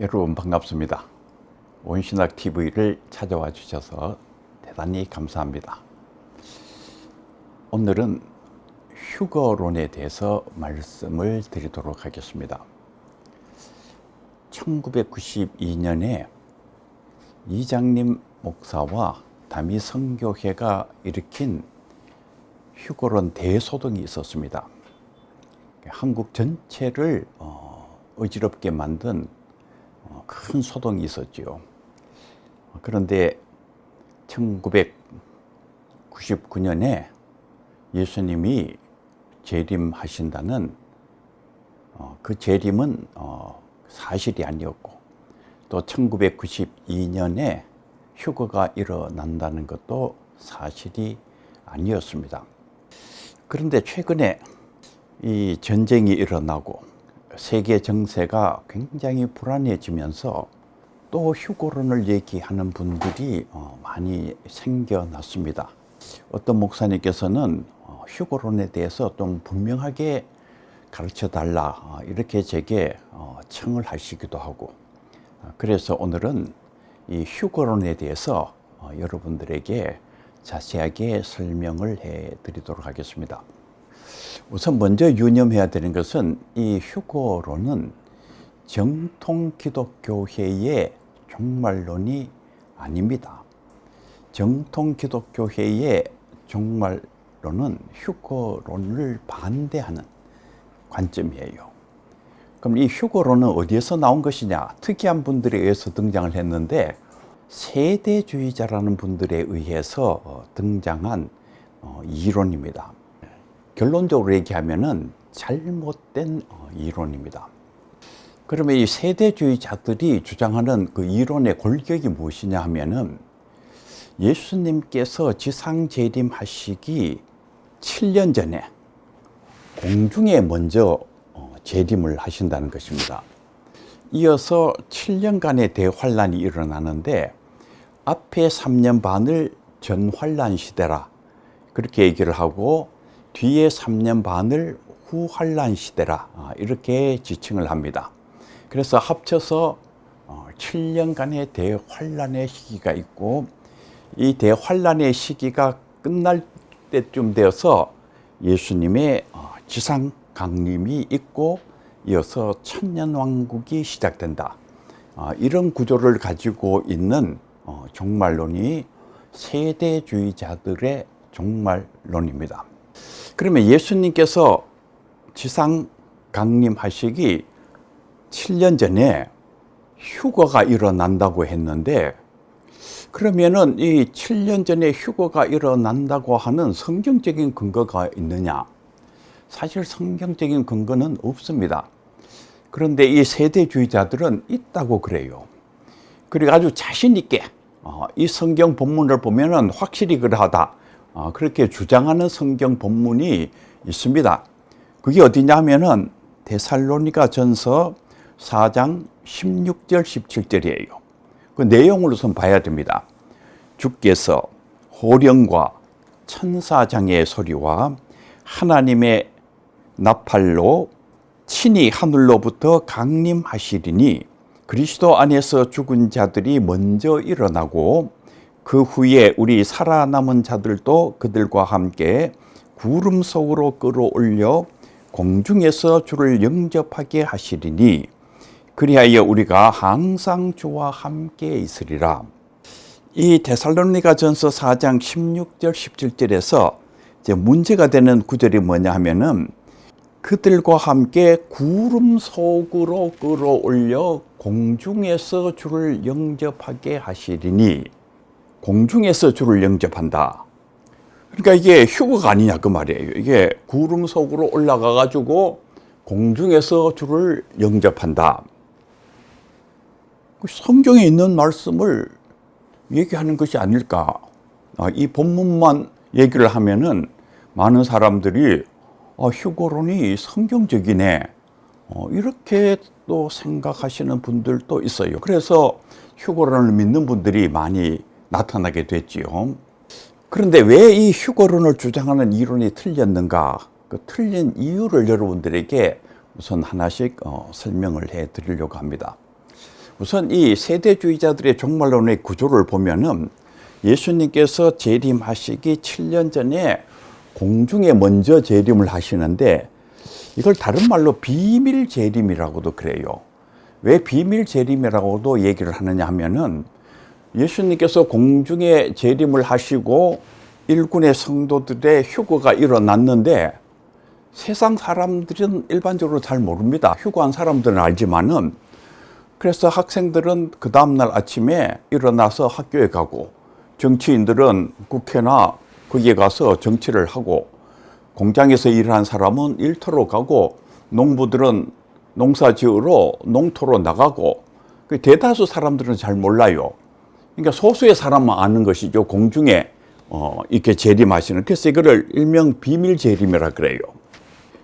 여러분 반갑습니다. 온신학 TV를 찾아와 주셔서 대단히 감사합니다. 오늘은 휴거론에 대해서 말씀을 드리도록 하겠습니다. 1992년에 이장님 목사와 담이 성교회가 일으킨 휴거론 대소동이 있었습니다. 한국 전체를 어, 어지럽게 만든 어, 큰 소동이 있었지요. 그런데 1999년에 예수님이 재림하신다는 어, 그 재림은 어, 사실이 아니었고 또 1992년에 휴거가 일어난다는 것도 사실이 아니었습니다. 그런데 최근에 이 전쟁이 일어나고 세계 정세가 굉장히 불안해지면서 또 휴고론을 얘기하는 분들이 어, 많이 생겨났습니다. 어떤 목사님께서는 어, 휴고론에 대해서 좀 분명하게 가르쳐 달라 어, 이렇게 제게 청을 하시기도 하고 그래서 오늘은 이 휴거론에 대해서 여러분들에게 자세하게 설명을 해 드리도록 하겠습니다. 우선 먼저 유념해야 되는 것은 이 휴거론은 정통 기독교회의 종말론이 아닙니다. 정통 기독교회의 종말론은 휴거론을 반대하는 관점이에요. 그럼 이 휴거론은 어디에서 나온 것이냐? 특이한 분들에 의해서 등장을 했는데 세대주의자라는 분들에 의해서 어, 등장한 어, 이론입니다. 결론적으로 얘기하면은 잘못된 어, 이론입니다. 그러면 이 세대주의자들이 주장하는 그 이론의 골격이 무엇이냐 하면은 예수님께서 지상 재림하시기 7년 전에 공중에 먼저 어, 재림을 하신다는 것입니다. 이어서 7년간의 대환란이 일어나는데 앞에 3년 반을 전환란 시대라 그렇게 얘기를 하고 뒤에 3년 반을 후환란 시대라 아, 이렇게 지칭을 합니다. 그래서 합쳐서 7년간의 어, 대환란의 시기가 있고 이 대환란의 시기가 끝날 때쯤 되어서 예수님의 어, 지상 강림이 있고 이어서 천년 왕국이 시작된다. 아, 이런 구조를 가지고 있는 어, 종말론이 세대주의자들의 종말론입니다. 그러면 예수님께서 지상 강림하시기 7년 전에 휴거가 일어난다고 했는데 그러면은 이 7년 전에 휴거가 일어난다고 하는 성경적인 근거가 있느냐? 사실 성경적인 근거는 없습니다. 그런데 이 세대주의자들은 있다고 그래요. 그리고 아주 자신있게 어, 이 성경 본문을 보면은 확실히 그러하다. 어, 그렇게 주장하는 성경 본문이 있습니다. 그게 어디냐면은 데살로니가 전서 4장 16절 17절이에요. 그 내용을 우선 봐야 됩니다. 주께서 호령과 천사장의 소리와 하나님의 나팔로 친히 하늘로부터 강림하시리니 그리스도 안에서 죽은 자들이 먼저 일어나고 그 후에 우리 살아남은 자들도 그들과 함께 구름 속으로 끌어올려 공중에서 주를 영접하게 하시리니 그리하여 우리가 항상 주와 함께 있으리라. 이 데살로니가 전서 4장 16절 17절에서 이제 문제가 되는 구절이 뭐냐 하면은 그들과 함께 구름 속으로 끌어올려 공중에서 주를 영접하게 하시리니 공중에서 주를 영접한다. 그러니까 이게 휴거가 아니냐 그 말이에요. 이게 구름 속으로 올라가 가지고 공중에서 주를 영접한다. 그 성경에 있는 말씀을 얘기하는 것이 아닐까. 아, 이 본문만 얘기를 하면은 많은 사람들이 아, 휴거론이 성경적이네. 어, 이렇게 또 생각하시는 분들도 있어요. 그래서 휴거론을 믿는 분들이 많이 나타나게 됐지요. 그런데 왜 이 휴거론을 주장하는 이론이 틀렸는가? 그 틀린 이유를 여러분들에게 우선 하나씩 어, 설명을 해 드리려고 합니다. 우선 이 세대주의자들의 종말론의 구조를 보면은 예수님께서 재림하시기 7년 전에 공중에 먼저 재림을 하시는데 이걸 다른 말로 비밀 재림이라고도 그래요. 왜 비밀 재림이라고도 얘기를 하느냐 하면은 예수님께서 공중에 재림을 하시고 일군의 성도들의 휴거가 일어났는데 세상 사람들은 일반적으로 잘 모릅니다. 휴거한 사람들은 알지만은 그래서 학생들은 그 다음날 아침에 일어나서 학교에 가고 정치인들은 국회나 거기에 가서 정치를 하고 공장에서 일하는 사람은 일터로 가고 농부들은 농사 지으러 농토로 나가고 그 대다수 사람들은 잘 몰라요. 그러니까 소수의 사람만 아는 것이죠. 공중에 어, 이렇게 재림하시는. 그래서 이거를 일명 비밀 재림이라 그래요.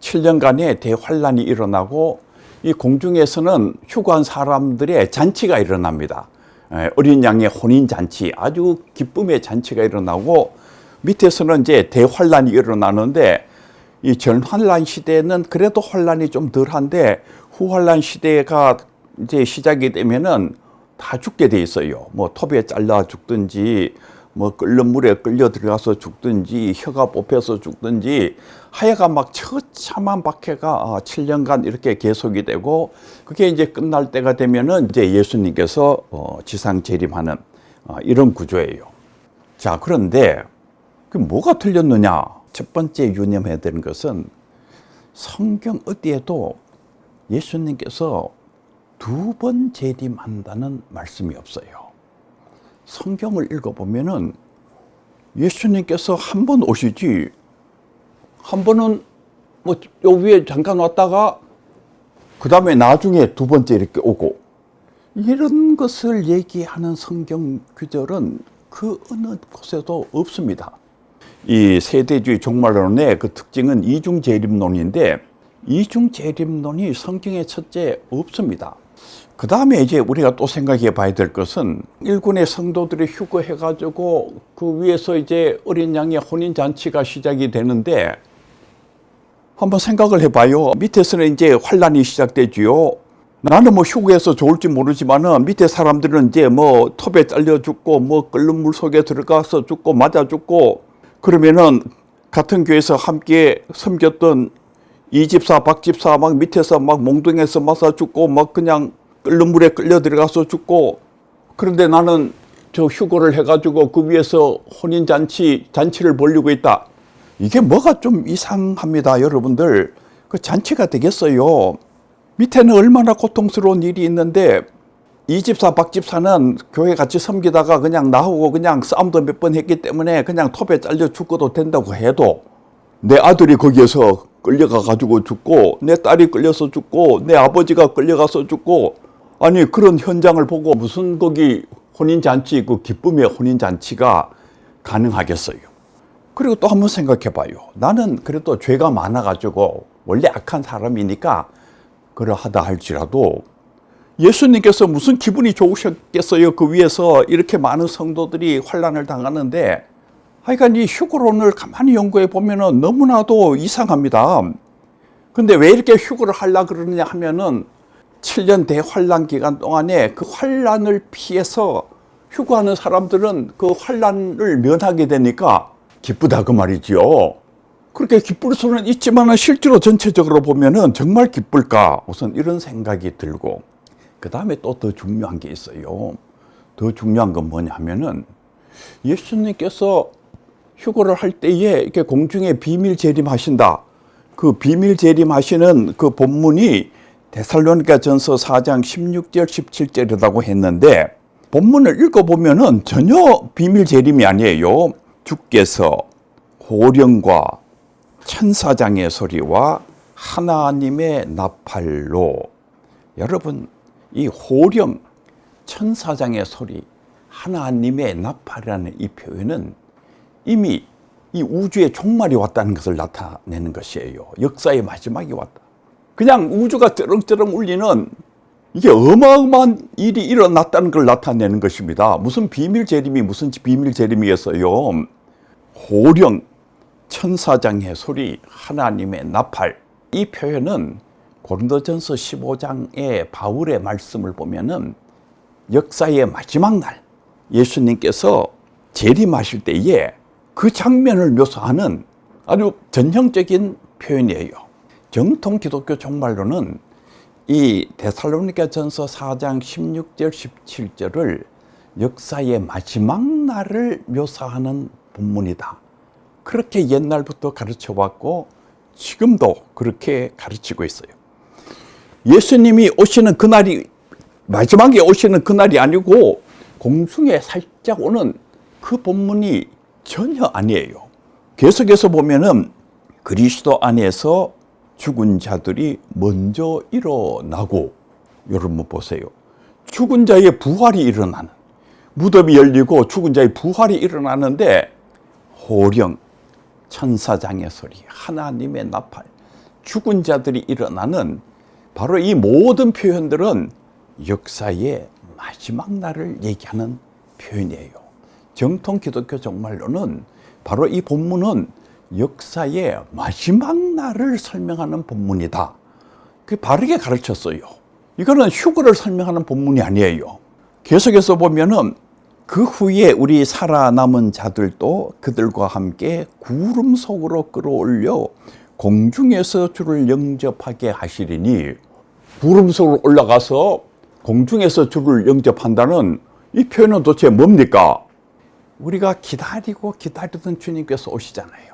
7년간의 대환란이 일어나고 이 공중에서는 휴거한 사람들의 잔치가 일어납니다. 에, 어린 양의 혼인 잔치, 아주 기쁨의 잔치가 일어나고 밑에서는 이제 대환란이 일어나는데 이 전환란 시대는 그래도 환란이 좀 덜한데 후환란 시대가 이제 시작이 되면은 다 죽게 돼 있어요. 뭐 톱에 잘라 죽든지 뭐 끓는 물에 끌려 들어가서 죽든지 혀가 뽑혀서 죽든지 하여간 막 처참한 박해가 7년간 이렇게 계속이 되고 그게 이제 끝날 때가 되면은 이제 예수님께서 어, 지상 재림하는 어, 이런 구조예요. 자, 그런데 그 뭐가 틀렸느냐? 첫 번째 유념해야 되는 것은 성경 어디에도 예수님께서 두 번 재림한다는 말씀이 없어요. 성경을 읽어보면은 예수님께서 한 번 오시지, 한 번은 뭐 요 위에 잠깐 왔다가 그 다음에 나중에 두 번째 이렇게 오고 이런 것을 얘기하는 성경 구절은 그 어느 곳에도 없습니다. 이 세대주의 종말론의 그 특징은 이중 재림론인데 이중 재림론이 성경에 첫째 없습니다. 그 다음에 이제 우리가 또 생각해 봐야 될 것은 일군의 성도들이 휴거해 가지고 그 위에서 이제 어린 양의 혼인 잔치가 시작이 되는데 한번 생각을 해봐요. 밑에서는 이제 환란이 시작되지요. 나는 뭐 휴거해서 좋을지 모르지만은 밑에 사람들은 이제 뭐 톱에 잘려 죽고 뭐 끓는 물 속에 들어가서 죽고 맞아 죽고 그러면은 같은 교회에서 함께 섬겼던 이 집사 박 집사 막 밑에서 막 몽둥에서 맞아 죽고 막 그냥 끓는 물에 끌려 들어가서 죽고 그런데 나는 저 휴거를 해가지고 그 위에서 혼인 잔치 잔치를 벌리고 있다. 이게 뭐가 좀 이상합니다, 여러분들. 그 잔치가 되겠어요. 밑에는 얼마나 고통스러운 일이 있는데 이 집사 박 집사는 교회 같이 섬기다가 그냥 나오고 그냥 싸움도 몇 번 했기 때문에 그냥 톱에 잘려 죽어도 된다고 해도 내 아들이 거기에서 끌려가 가지고 죽고 내 딸이 끌려서 죽고 내 아버지가 끌려가서 죽고 아니 그런 현장을 보고 무슨 거기 혼인 잔치 그 기쁨의 혼인 잔치가 가능하겠어요. 그리고 또 한번 생각해 봐요. 나는 그래도 죄가 많아 가지고 원래 악한 사람이니까 그러하다 할지라도 예수님께서 무슨 기분이 좋으셨겠어요? 그 위에서 이렇게 많은 성도들이 환란을 당하는데 하여간 이 휴거론을 가만히 연구해 보면은 너무나도 이상합니다. 근데 왜 이렇게 휴거를 하려 그러느냐 하면은 7년 대환란 기간 동안에 그 환란을 피해서 휴거하는 사람들은 그 환란을 면하게 되니까 기쁘다 그 말이지요. 그렇게 기쁠 수는 있지만 실제로 전체적으로 보면은 정말 기쁠까? 우선 이런 생각이 들고 그 다음에 또 더 중요한 게 있어요. 더 중요한 건 뭐냐 하면은 예수님께서 휴거를 할 때에 이렇게 공중에 비밀 재림하신다. 그 비밀 재림하시는 그 본문이 데살로니가 전서 4장 16절 17절이라고 했는데 본문을 읽어보면은 전혀 비밀 재림이 아니에요. 주께서 호령과 천사장의 소리와 하나님의 나팔로 여러분 이 호령 천사장의 소리 하나님의 나팔이라는 이 표현은 이미 이 우주의 종말이 왔다는 것을 나타내는 것이에요. 역사의 마지막이 왔다. 그냥 우주가 쩌렁쩌렁 울리는 이게 어마어마한 일이 일어났다는 걸 나타내는 것입니다. 무슨 비밀 재림이 무슨 비밀 재림이겠어요. 호령, 천사장의 소리, 하나님의 나팔. 이 표현은 고린도전서 15장의 바울의 말씀을 보면은 역사의 마지막 날 예수님께서 재림하실 때에 그 장면을 묘사하는 아주 전형적인 표현이에요. 정통 기독교 종말로는 이 데살로니가 전서 4장 16절 17절을 역사의 마지막 날을 묘사하는 본문이다. 그렇게 옛날부터 가르쳐 왔고 지금도 그렇게 가르치고 있어요. 예수님이 오시는 그날이 마지막에 오시는 그날이 아니고 공중에 살짝 오는 그 본문이 전혀 아니에요. 계속해서 보면은 그리스도 안에서 죽은 자들이 먼저 일어나고 여러분 보세요. 죽은 자의 부활이 일어나는 무덤이 열리고 죽은 자의 부활이 일어나는데 호령 천사장의 소리 하나님의 나팔 죽은 자들이 일어나는 바로 이 모든 표현들은 역사의 마지막 날을 얘기하는 표현이에요. 정통 기독교 정말로는 바로 이 본문은 역사의 마지막 날을 설명하는 본문이다. 그 바르게 가르쳤어요. 이거는 휴거를 설명하는 본문이 아니에요. 계속해서 보면은 그 후에 우리 살아남은 자들도 그들과 함께 구름 속으로 끌어올려 공중에서 주를 영접하게 하시리니 구름 속으로 올라가서 공중에서 주를 영접한다는 이 표현은 도대체 뭡니까? 우리가 기다리고 기다리던 주님께서 오시잖아요.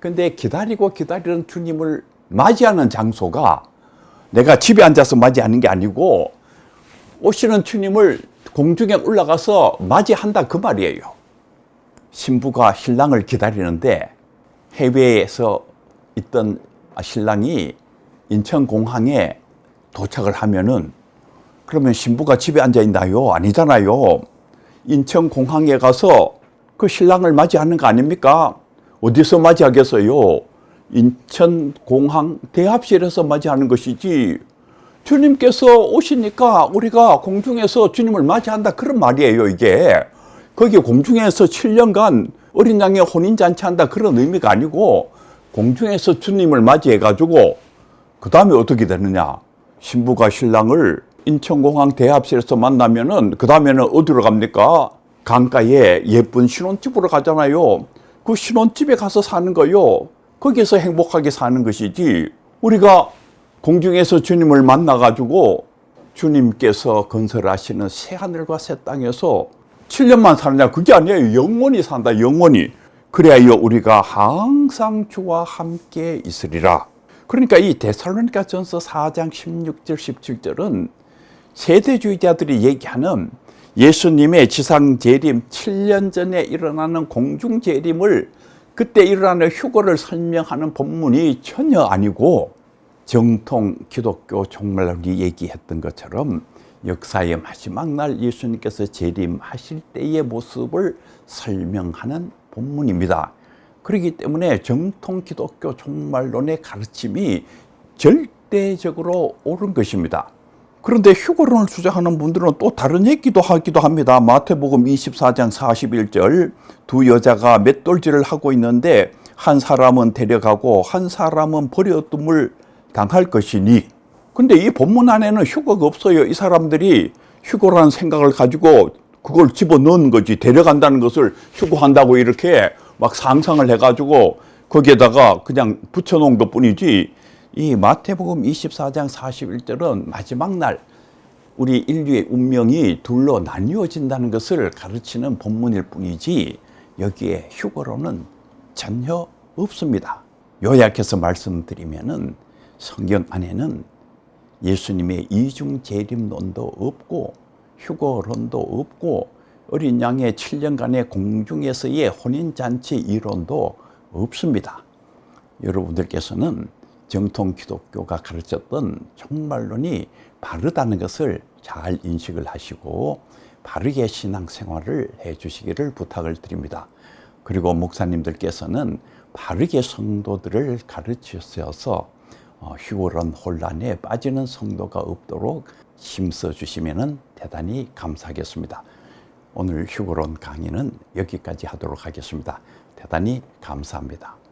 근데 기다리고 기다리던 주님을 맞이하는 장소가 내가 집에 앉아서 맞이하는 게 아니고 오시는 주님을 공중에 올라가서 맞이한다 그 말이에요. 신부가 신랑을 기다리는데 해외에서 있던 신랑이 인천공항에 도착을 하면은 그러면 신부가 집에 앉아 있나요? 아니잖아요. 인천공항에 가서 그 신랑을 맞이하는 거 아닙니까? 어디서 맞이하겠어요? 인천공항 대합실에서 맞이하는 것이지. 주님께서 오시니까 우리가 공중에서 주님을 맞이한다 그런 말이에요, 이게. 거기 공중에서 7년간 어린 양의 혼인잔치 한다 그런 의미가 아니고 공중에서 주님을 맞이해 가지고 그 다음에 어떻게 되느냐. 신부가 신랑을 인천공항 대합실에서 만나면은 그 다음에는 어디로 갑니까? 강가에 예쁜 신혼집으로 가잖아요. 그 신혼집에 가서 사는 거요. 거기에서 행복하게 사는 것이지. 우리가 공중에서 주님을 만나가지고 주님께서 건설하시는 새 하늘과 새 땅에서 7년만 사느냐 그게 아니에요. 영원히 산다. 영원히. 그래야 우리가 항상 주와 함께 있으리라. 그러니까 이 데살로니가 전서 4장 16절 17절은 세대주의자들이 얘기하는 예수님의 지상 재림 7년 전에 일어나는 공중 재림을 그때 일어나는 휴거를 설명하는 본문이 전혀 아니고 정통 기독교 종말론이 얘기했던 것처럼 역사의 마지막 날 예수님께서 재림하실 때의 모습을 설명하는 본문입니다. 그렇기 때문에 정통 기독교 종말론의 가르침이 절대적으로 옳은 것입니다. 그런데 휴거론을 주장하는 분들은 또 다른 얘기도 하기도 합니다. 마태복음 24장 41절 두 여자가 맷돌질을 하고 있는데 한 사람은 데려가고 한 사람은 버려둠을 당할 것이니 근데 이 본문 안에는 휴거가 없어요. 이 사람들이 휴거라는 생각을 가지고 그걸 집어 넣은 거지 데려간다는 것을 휴거한다고 이렇게 막 상상을 해가지고 거기에다가 그냥 붙여놓은 것 뿐이지 이 마태복음 24장 41절은 마지막 날 우리 인류의 운명이 둘로 나뉘어진다는 것을 가르치는 본문일 뿐이지 여기에 휴거로는 전혀 없습니다. 요약해서 말씀드리면은 성경 안에는 예수님의 이중 재림론도 없고 휴거론도 없고 어린 양의 7년간의 공중에서의 혼인잔치 이론도 없습니다. 여러분들께서는 정통 기독교가 가르쳤던 종말론이 바르다는 것을 잘 인식을 하시고 바르게 신앙생활을 해 주시기를 부탁을 드립니다. 그리고 목사님들께서는 바르게 성도들을 가르치셔서 어, 휴거론 혼란에 빠지는 성도가 없도록 힘써 주시면 대단히 감사하겠습니다. 오늘 휴거론 강의는 여기까지 하도록 하겠습니다. 대단히 감사합니다.